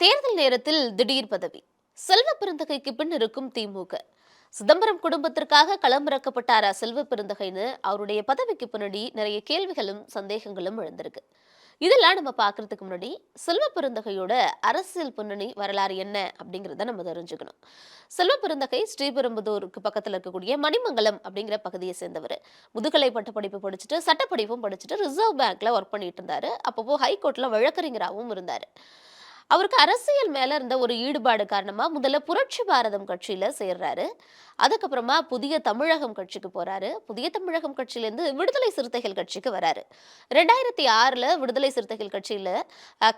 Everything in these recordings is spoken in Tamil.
தேர்தல் நேரத்தில் திடீர் பதவி. செல்வ பெருந்தகைக்கு பின் இருக்கும் திமுக. சிதம்பரம் குடும்பத்திற்காக களமிறக்கப்பட்டாரா செல்வ பெருந்தகைன்னு அவருடைய பதவிக்கு பின்னாடி நிறைய கேள்விகளும் சந்தேகங்களும் எழுந்திருக்கு. இதெல்லாம் நம்ம பார்க்கறதுக்கு முன்னாடி செல்வ பெருந்தகையோட அரசியல் பின்னணி வரலாறு என்ன அப்படிங்கிறத நம்ம தெரிஞ்சுக்கணும். செல்வ பெருந்தகை ஸ்ரீபெரும்புதூருக்கு பக்கத்தில் இருக்கக்கூடிய மணிமங்கலம் அப்படிங்கிற பகுதியை சேர்ந்தவர். முதுகலை பட்ட படிப்பு படிச்சுட்டு சட்டப்படிப்பும் படிச்சுட்டு ரிசர்வ் பேங்க்ல ஒர்க் பண்ணிட்டு இருந்தாரு. அப்பப்போ ஹைகோர்ட்ல வழக்கறிஞராகவும் இருந்தார். அவருக்கு அரசியல் மேல இருந்த ஒரு ஈடுபாடு காரணமா முதல்ல புரட்சி பாரதம் கட்சியில சேர்றாரு. அதுக்கப்புறமா புதிய தமிழகம் கட்சிக்கு போறாரு. புதிய தமிழகம் கட்சியிலேருந்து விடுதலை சிறுத்தைகள் கட்சிக்கு வராரு. ரெண்டாயிரத்தி ஆறுல விடுதலை சிறுத்தைகள் கட்சியில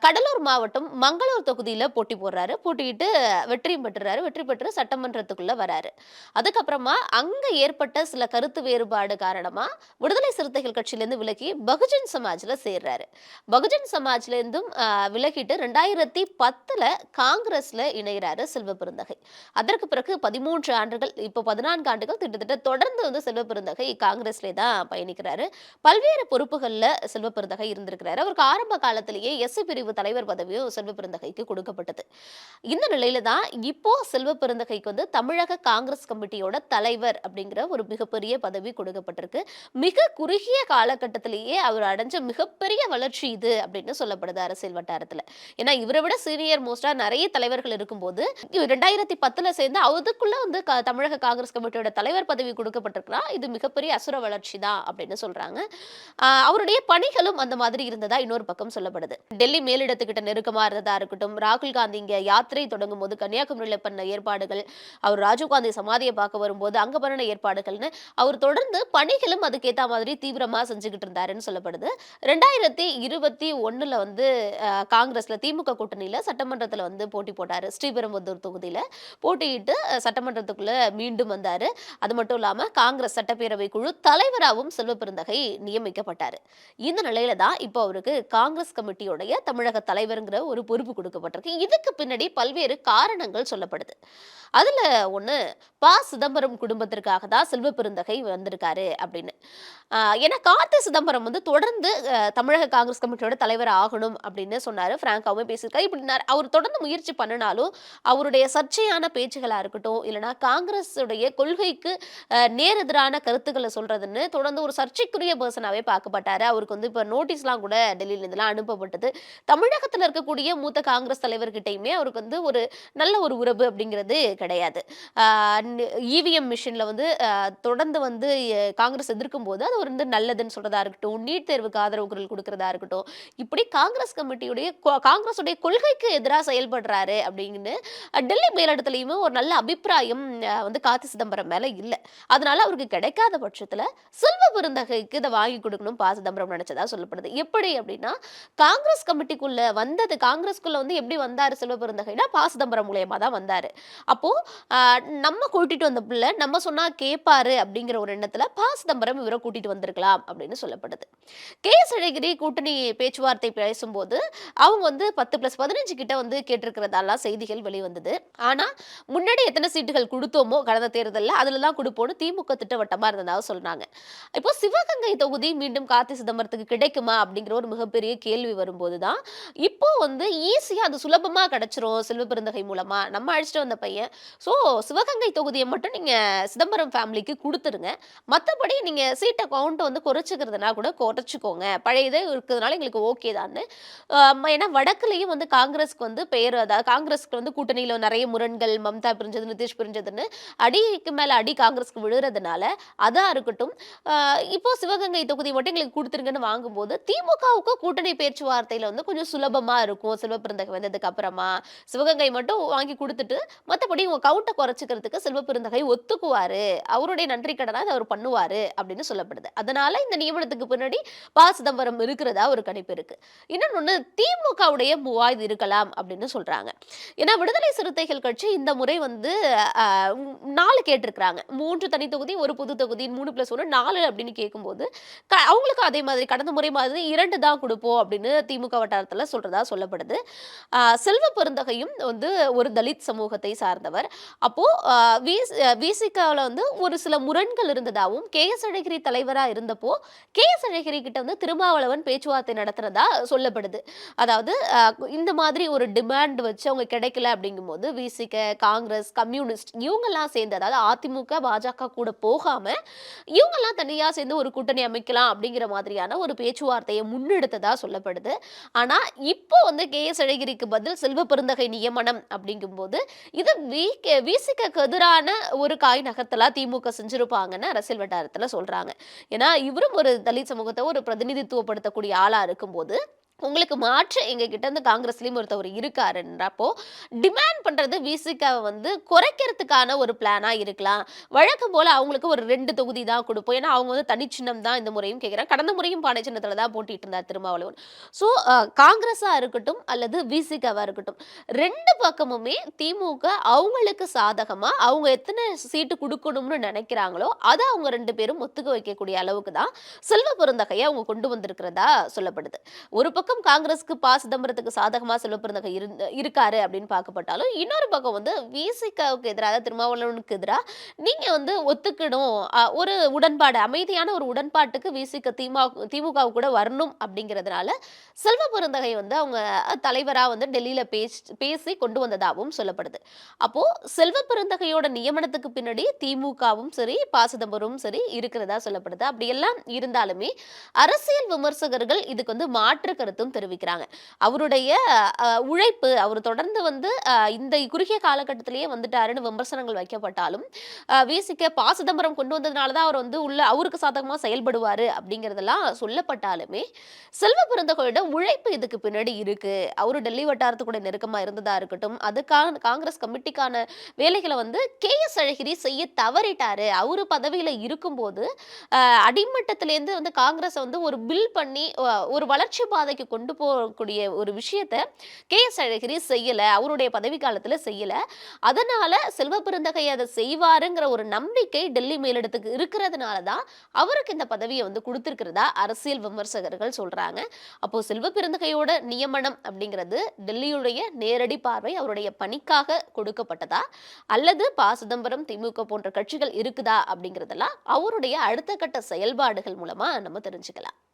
கடலூர் மாவட்டம் மங்களூர் தொகுதியில போட்டி போடுறாரு. போட்டியிட்டு வெற்றியும் பெற்றுறாரு. வெற்றி பெற்று சட்டமன்றத்துக்குள்ள வராரு. அதுக்கப்புறமா அங்க ஏற்பட்ட சில கருத்து வேறுபாடு காரணமா விடுதலை சிறுத்தைகள் கட்சியிலேருந்து விலகி பகுஜன் சமாஜ்ல சேர்றாரு. பகுஜன் சமாஜ்ல இருந்தும் விலகிட்டு ரெண்டாயிரத்தி ரெண்டாயிரத்தி பத்தில் காங்கிரஸில் இணைகிறாரு செல்வ பெருந்தகை. அதற்கு பிறகு பதிமூன்று ஆண்டுகள் இப்போ பதினான்கு ஆண்டுகள் கிட்டத்தட்ட தொடர்ந்து வந்து செல்வ பெருந்தகை காங்கிரஸ்ல தான் பயணிக்கிறாரு. பல்வேறு பொறுப்புகளில் செல்வ பெருந்தகை இருந்திருக்கிறாரு. அவருக்கு ஆரம்ப காலத்திலேயே எஸ்சி பிரிவு தலைவர் பதவியும் செல்வ பெருந்தகைக்கு கொடுக்கப்பட்டது. இந்த நிலையில தான் இப்போ செல்வ பெருந்தகைக்கு வந்து தமிழக காங்கிரஸ் கமிட்டியோட தலைவர் அப்படிங்கிற ஒரு மிகப்பெரிய பதவி கொடுக்கப்பட்டிருக்கு. மிக குறுகிய காலகட்டத்திலேயே அவர் அடைஞ்ச மிகப்பெரிய வளர்ச்சி இது அப்படின்னு சொல்லப்படுது அரசியல் வட்டாரத்தில். ஏன்னா இவரை விட சீனியர் மோஸ்டா நிறைய தலைவர்கள் இருக்கும்போது ரெண்டாயிரத்தி பத்துல சேர்ந்து அதுக்குள்ள வந்து தமிழக காங்கிரஸ் கமிட்டியோட தலைவர் பதவி கொடுக்கப்பட்டிருக்கிறா. இது மிகப்பெரிய அசுர வளர்ச்சி தான் அப்படின்னு சொல்றாங்க. அவருடைய பணிகளும் அந்த மாதிரி இருந்ததா இன்னொரு பக்கம் சொல்லப்படுது. டெல்லி மேலிடத்துக்கிட்ட நெருக்கமா இருந்ததா இருக்கட்டும் ராகுல் காந்தி இங்க யாத்திரை தொடங்கும் போது கன்னியாகுமரியில பண்ண ஏற்பாடுகள் அவர் ராஜீவ்காந்தி சமாதியை பார்க்க வரும்போது அங்க பண்ண ஏற்பாடுகள்னு அவர் தொடர்ந்து பணிகளும் அதுக்கேத்த மாதிரி தீவிரமா செஞ்சுக்கிட்டு இருந்தாருன்னு சொல்லப்படுது. ரெண்டாயிரத்தி இருபத்தி ஒண்ணுல வந்து காங்கிரஸ்ல திமுக கூட்டணி கூட்டணியில சட்டமன்றத்தில் வந்து போட்டி போட்டாரு. ஸ்ரீபெரும்புத்தூர் தொகுதியில போட்டியிட்டு சட்டமன்றத்துக்குள்ளே சட்டமன்றத்துக்குள்ள மீண்டும் வந்தார். அது மட்டும் இல்லாம காங்கிரஸ் சட்டப்பேரவை குழு தலைவராகவும் செல்வ பெருந்தகை இந்த நிலையில தான் இப்போ அவருக்கு காங்கிரஸ் கமிட்டியுடைய தமிழக தலைவருங்கிற ஒரு பொறுப்பு கொடுக்கப்பட்டிருக்கு. இதுக்கு பின்னாடி பல்வேறு காரணங்கள் சொல்லப்படுது. அதுல ஒண்ணு ப. சிதம்பரம் குடும்பத்திற்காக தான் செல்வ பெருந்தகை வந்திருக்காரு அப்படின்னு. ஏன்னா கார்த்தி சிதம்பரம் வந்து தொடர்ந்து தமிழக காங்கிரஸ் கமிட்டியோட தலைவர் ஆகணும் அப்படின்னு சொன்னார். பிராங்காவும் பேசியிருக்காரு. இப்படி அவர் தொடர்ந்து முயற்சி பண்ணினாலும் அவருடைய சர்ச்சையான பேச்சுகளாக இருக்கட்டும் இல்லைன்னா காங்கிரஸுடைய கொள்கைக்கு நேரெதிரான கருத்துக்களை சொல்றதுன்னு தொடர்ந்து ஒரு சர்ச்சைக்குரிய பர்சனாகவே பார்க்கப்பட்டாரு. அவருக்கு வந்து இப்போ நோட்டீஸ்லாம் கூட டெல்லியிலேருந்துலாம் அனுப்பப்பட்டது. தமிழகத்தில் இருக்கக்கூடிய மூத்த காங்கிரஸ் தலைவர்கிட்டயுமே அவருக்கு வந்து ஒரு நல்ல ஒரு உறவு அப்படிங்கிறது கிடையாது. இவிஎம் மிஷின்ல வந்து தொடர்ந்து வந்து காங்கிரஸ் எதிர்க்கும் போது அது ஒரு வந்து நல்லதுன்னு சொல்றதா இருக்கட்டும் நீட் தேர்வுக்கு ஆதரவு குரல் கொடுக்கறதா இருக்கட்டும் இப்படி காங்கிரஸ் கமிட்டியுடைய காங்கிரஸுடைய கொள்கை கொள்கைக்கு எதிராக செயல்படுறாரு அப்படின்னு டெல்லி மேலிடத்துலையுமே ஒரு நல்ல அபிப்பிராயம் வந்து கார்த்தி சிதம்பரம் மேல இல்லை. அதனால அவருக்கு கிடைக்காத பட்சத்துல செல்வ பெருந்தகைக்கு இதை வாங்கி கொடுக்கணும் பா சிதம்பரம் நினைச்சதா சொல்லப்படுது. எப்படி அப்படின்னா காங்கிரஸ் கமிட்டிக்குள்ள வந்தது காங்கிரஸ்குள்ள வந்து எப்படி வந்தாரு செல்வ பெருந்தகைனா பா சிதம்பரம் மூலயமா தான் வந்தாரு. அப்போ ஆஹ், நம்ம கூட்டிட்டு வந்த பிள்ளை நம்ம சொன்னா கேட்பாரு அப்படிங்கிற ஒரு எண்ணத்துல பா சிதம்பரம் இவரை கூட்டிட்டு வந்திருக்கலாம் அப்படின்னு சொல்லப்படுது. கே எஸ் அழகிரி கூட்டணி பேச்சுவார்த்தை பேசும்போது அவங்க வந்து பத்து பிளஸ் பதினஞ்சு கிட்ட வந்து கேட்டிருக்கிறதெல்லாம் செய்திகள் வெளிவந்தது. ஆனால் முன்னாடி எத்தனை சீட்டுகள் கொடுத்தோமோ கடந்த தேர்தலில் அதில் தான் கொடுப்போம்னு திமுக திட்டவட்டமாக இருந்ததாக சொன்னாங்க இப்போ சிவகங்கை தொகுதி மீண்டும் கார்த்தி சிதம்பரத்துக்கு கிடைக்குமா அப்படிங்கிற ஒரு மிகப்பெரிய கேள்வி வரும்போது தான் இப்போ வந்து ஈஸியாக அது சுலபமாக கிடைச்சிரும் செல்வ பெருந்தகை மூலமாக நம்ம அழைச்சிட்டு வந்த பையன் ஸோ சிவகங்கை தொகுதியை மட்டும் நீங்கள் சிதம்பரம் ஃபேமிலிக்கு கொடுத்துருங்க. மற்றபடி நீங்கள் சீட்டை கவுண்ட் வந்து குறைச்சிக்கிறதுனா கூட குறைச்சிக்கோங்க. பழைய இதே இருக்கிறதுனால எங்களுக்கு ஓகே தான்னு. ஏன்னா வடக்குலேயும் வந்து காங்கிரஸ்க்கு வந்து பெயர் அதாவது காங்கிரஸ்க்கு வந்து கூட்டணியில் நிறைய முரண்கள் மம்தா பிரிஞ்சது நிதிஷ் பிரிஞ்சதுன்னு அடிக்கு மேலே அடி காங்கிரஸ்க்கு விழுறதுனால அதாக இருக்கட்டும். இப்போ சிவகங்கை தொகுதி மட்டும் எங்களுக்கு கொடுத்துருங்கன்னு வாங்கும்போது திமுகவுக்கு கூட்டணி பேச்சுவார்த்தையில் வந்து கொஞ்சம் சுலபமாக இருக்கும். செல்வப்பிருந்தகை வந்ததுக்கு அப்புறமா சிவகங்கை மட்டும் வாங்கி கொடுத்துட்டு மற்றபடி உங்கள் கவுண்டை குறைச்சிக்கிறதுக்கு செல்வப்பிருந்தகை ஒத்துக்குவார். அவருடைய நன்றி கடனாக அதை அவர் பண்ணுவார் அப்படின்னு சொல்லப்படுது. அதனால இந்த நியமனத்துக்கு பின்னாடி ப சிதம்பரம் இருக்கிறதா ஒரு கணிப்பு இருக்கு. இன்னொன்னு திமுகவுடைய மூவா இது இருக்கலாம் அப்படின்னு சொல்கிறாங்க ஏன்னா விடுதலை சிறுத்தைகள் கட்சி இந்த முறை வந்து நாலு கேட்டிருக்கிறாங்க. மூன்று தனி தொகுதி ஒரு பொது தொகுதி மூணு பிளஸ் ஒன்று நாலு அப்படின்னு கேட்கும்போது க- அவங்களுக்கும் அதே மாதிரி கடந்த முறை மாதிரி இரண்டு தான் கொடுப்போம் அப்படின்னு திமுக வட்டாரத்தில் சொல்கிறதா சொல்லப்படுது. செல்வ பெருந்தகையும் வந்து ஒரு தலித் சமூகத்தை சார்ந்தவர். அப்போது விசிகாவில் வந்து ஒரு சில முரண்கள் இருந்ததாகவும் கே எஸ் அழகிரி தலைவராக இருந்தப்போ கே எஸ் அழகிரி கிட்ட வந்து திருமாவளவன் பேச்சுவார்த்தை நடத்துறதா சொல்லப்படுது. அதாவது இந்த இந்த மாதிரி ஒரு டிமாண்ட் வச்சு அவங்க கிடைக்கல அப்படிங்கும்போது விசிக காங்கிரஸ் கம்யூனிஸ்ட் இவங்கெல்லாம் சேர்ந்து அதாவது அதிமுக பாஜக கூட போகாம இவங்கெல்லாம் தனியாக சேர்ந்து ஒரு கூட்டணி அமைக்கலாம் அப்படிங்கிற மாதிரியான ஒரு பேச்சுவார்த்தையை முன்னெடுத்ததா சொல்லப்படுது. ஆனா இப்போ வந்து கே எஸ் அழகிரிக்கு பதில் செல்வ பெருந்தகை நியமனம் அப்படிங்கும்போது இது விசிக எதிரான ஒரு காய் நகர்த்தலா திமுக செஞ்சிருப்பாங்கன்னு அரசியல் வட்டாரத்தில் சொல்றாங்க. ஏன்னா இவரும் ஒரு தலித் சமூகத்தை ஒரு பிரதிநிதித்துவப்படுத்தக்கூடிய ஆளா இருக்கும்போது உங்களுக்கு மாற்று எங்க கிட்ட இருந்து காங்கிரஸ்லயும் ஒருத்தவர் இருக்காருன்றப்போ டிமாண்ட் பண்றது விசிகாவை வந்து குறைக்கிறதுக்கான ஒரு பிளானா இருக்கலாம். வழக்கம் போல அவங்களுக்கு ஒரு ரெண்டு தொகுதி தான் கொடுப்போம். ஏன்னா அவங்க வந்து தனிச்சின்னம் தான் இந்த முறையும் கேட்குறாங்க கடந்த முறையும் பானை சின்னத்துல தான் போட்டிட்டு இருந்தார் திருமாவளவன். ஸோ காங்கிரஸா இருக்கட்டும் அல்லது விசிகாவா இருக்கட்டும் ரெண்டு பக்கமுமே திமுக அவங்களுக்கு சாதகமா அவங்க எத்தனை சீட்டு கொடுக்கணும்னு நினைக்கிறாங்களோ அதை அவங்க ரெண்டு பேரும் ஒத்துக்க வைக்கக்கூடிய அளவுக்கு தான் செல்வ பெருந்தகையை அவங்க கொண்டு வந்திருக்கிறதா சொல்லப்படுது. ஒரு பக்கம் காங்கிரஸ்க்கு பா சிதம்பரத்துக்கு சாதகமாக செல்வ இருந்த இருக்காரு அப்படின்னு பார்க்கப்பட்டாலும் இன்னொரு பக்கம் வந்து விசிகாவுக்கு எதிராக திருமாவளவனுக்கு எதிராக நீங்கள் வந்து ஒத்துக்கணும் ஒரு உடன்பாடு அமைதியான ஒரு உடன்பாட்டுக்கு விசிக திமுக திமுக கூட வரணும் அப்படிங்கிறதுனால செல்வ பெருந்தகை வந்து அவங்க தலைவராக வந்து டெல்லியில் பேசி பேசி கொண்டு வந்ததாகவும் சொல்லப்படுது. அப்போது செல்வ பெருந்தகையோட நியமனத்துக்கு பின்னாடி திமுகவும் சரி பா சிதம்பரமும் சரி இருக்கிறதா சொல்லப்படுது. அப்படியெல்லாம் இருந்தாலுமே அரசியல் விமர்சகர்கள் இதுக்கு வந்து மாற்று கருத்து கருத்தும் தெரிவிக்கிறாங்க. அவருடைய உழைப்பு அவர் தொடர்ந்து வந்து இந்த குறுகிய காலகட்டத்திலேயே வந்துட்டாருன்னு விமர்சனங்கள் வைக்கப்பட்டாலும் விசிக்க பா சிதம்பரம் கொண்டு வந்ததுனால தான் அவர் வந்து உள்ள அவருக்கு சாதகமா செயல்படுவார் அப்படிங்கிறதெல்லாம் சொல்லப்பட்டாலுமே செல்வ பிறந்தகோளிடம் உழைப்பு இதுக்கு பின்னாடி இருக்கு. அவரு டெல்லி வட்டாரத்து கூட நெருக்கமாக இருந்ததா இருக்கட்டும் அதுக்கான காங்கிரஸ் கமிட்டிக்கான வேலைகளை வந்து கே எஸ் அழகிரி செய்ய தவறிட்டாரு. அவரு பதவியில் இருக்கும்போது அடிமட்டத்திலேருந்து வந்து காங்கிரஸை வந்து ஒரு பில் பண்ணி ஒரு வளர்ச்சி பாதைக்கு கொண்டு போகக்கூடிய ஒரு விஷயத்த கே எஸ் அழகிரி செய்யலை அவருடைய பதவி காலத்தில் செய்யலை. அதனால் செல்வ பெருந்தகை அதை செய்வாருங்கிற ஒரு நம்பிக்கை டெல்லி மேலிடத்துக்கு இருக்கிறதுனால தான் அவருக்கு இந்த பதவியை வந்து கொடுத்துருக்கிறதா அரசியல் விமர்சகர்கள் சொல்கிறாங்க அப்போது செல்வ பெருந்தகையோட நியமனம் அப்படிங்கிறது டெல்லியுடைய நேரடி பார்வை அவருடைய பணிக்காக கொடுக்கப்பட்டதா? அல்லது ப சிதம்பரம் திமுக போன்ற கட்சிகள் இருக்குதா அப்படிங்கிறதெல்லாம் அவருடைய அடுத்த கட்ட செயல்பாடுகள் மூலமாக நம்ம தெரிஞ்சுக்கலாம்.